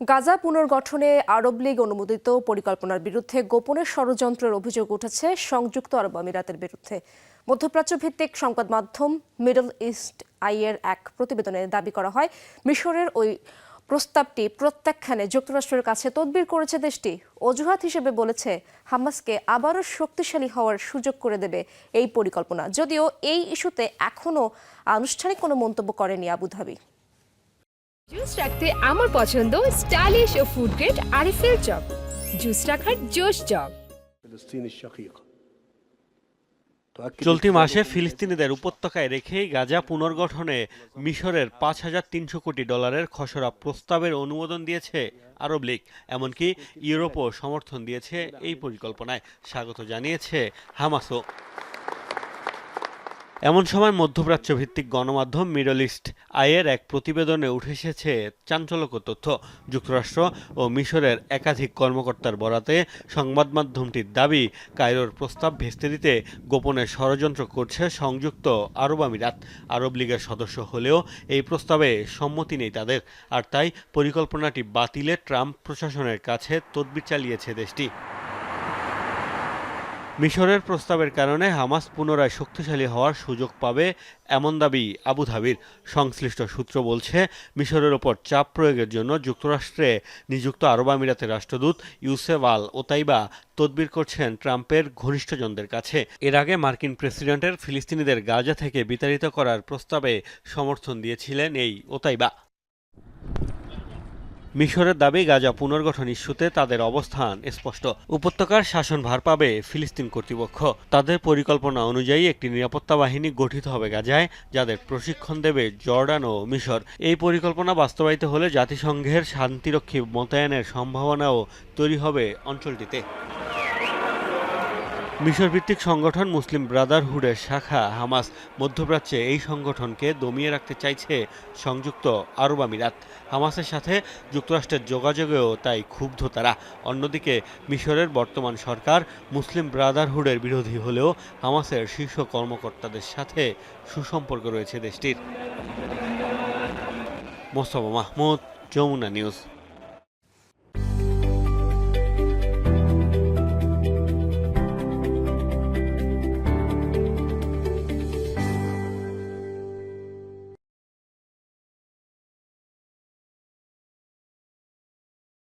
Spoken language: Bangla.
গাজা পুনর্গঠনে আরব লীগ অনুমোদিত পরিকল্পনার বিরুদ্ধে গোপনে ষড়যন্ত্রের অভিযোগ উঠেছে সংযুক্ত আরব আমিরাতের বিরুদ্ধে। মধ্যপ্রাচ্য ভিত্তিক সংবাদ মাধ্যম মিডল ইস্ট আইয়ের এক প্রতিবেদনে দাবি করা হয়, মিশরের ওই প্রস্তাবটি প্রত্যাখ্যানে যুক্তরাষ্ট্রের কাছে তদবির করেছে দেশটি। অজুহাত হিসেবে বলেছে, হামাসকে আবারও শক্তিশালী হওয়ার সুযোগ করে দেবে এই পরিকল্পনা। যদিও এই ইস্যুতে এখনও আনুষ্ঠানিক কোনো মন্তব্য করেনি আবুধাবি। জুস রাখতে আমার পছন্দ স্টাইলিশ ও ফুড গ্রেড আরিফেল চপ। জুস রাখার জোশ চপ। চলতি মাসে ফিলিস্তিনিদের উপত্যকায় রেখেই গাজা পুনর্গঠনে মিশরের পাঁচ হাজার তিনশো কোটি ডলারের খসড়া প্রস্তাবের অনুমোদন দিয়েছে আরব লীগ এমনকি ইউরোপও সমর্থন দিয়েছে এই পরিকল্পনায়। স্বাগত জানিয়েছে হামাসও। এমন সময় মধ্যপ্রাচ্য ভিত্তিক গণমাধ্যম মিডল ইস্ট আইয়ের এক প্রতিবেদনে উঠে এসেছে চাঞ্চল্যকর তথ্য। যুক্তরাষ্ট্র ও মিশরের একাধিক কর্মকর্তার বরাতে সংবাদ মাধ্যমটির দাবি, কায়রোর প্রস্তাব ভেস্তে দিতে গোপনে ষড়যন্ত্র করছে সংযুক্ত আরব আমিরাত। আরব লীগের সদস্য হলেও এই প্রস্তাবে সম্মতি নেই তাদের। আর তাই পরিকল্পনাটি বাতিলে ট্রাম্প প্রশাসনের কাছে তদবির চালিয়েছে দেশটি। মিশরের প্রস্তাবের কারণে হামাস পুনরায় শক্তিশালী হওয়ার সুযোগ পাবে এমন দাবি আবুধাবির সংশ্লিষ্ট সূত্র বলছে। মিশরের ওপর চাপ প্রয়োগের জন্য যুক্তরাষ্ট্রে নিযুক্ত আরব আমিরাতের রাষ্ট্রদূত ইউসেফ আল ওতাইবা তদবির করছেন ট্রাম্পের ঘনিষ্ঠজনদের কাছে। এর আগে মার্কিন প্রেসিডেন্টের ফিলিস্তিনিদের গাজা থেকে বিতাড়িত করার প্রস্তাবে সমর্থন দিয়েছিলেন এই ওতাইবা। মিশরের দাবি গাজা পুনর্গঠন ইস্যুতে তাদের অবস্থান স্পষ্ট। উপত্যকার শাসন ভার পাবে ফিলিস্তিন কর্তৃপক্ষ। তাদের পরিকল্পনা অনুযায়ী একটি নিরাপত্তা বাহিনী গঠিত হবে গাজায়, যাদের প্রশিক্ষণ দেবে জর্ডান ও মিশর। এই পরিকল্পনা বাস্তবায়িত হলে জাতিসংঘের শান্তিরক্ষী মোতায়েনের সম্ভাবনাও তৈরি হবে অঞ্চলটিতে। মিশর ভিত্তিক সংগঠন মুসলিম ব্রাদারহুডের শাখা হামাস মধ্যপ্রাচ্যে এই সংগঠনকে দমিয়ে রাখতে চাইছে সংযুক্ত আরব আমিরাত। হামাসের সাথে যুক্তরাষ্ট্রের যোগাযোগেও তাই ক্ষুব্ধ তারা। অন্যদিকে মিশরের বর্তমান সরকার মুসলিম ব্রাদারহুডের বিরোধী হলেও হামাসের শীর্ষ কর্মকর্তাদের সাথে সুসম্পর্ক রয়েছে দেশটির। মোস্তফা মাহমুদ, যমুনা নিউজ।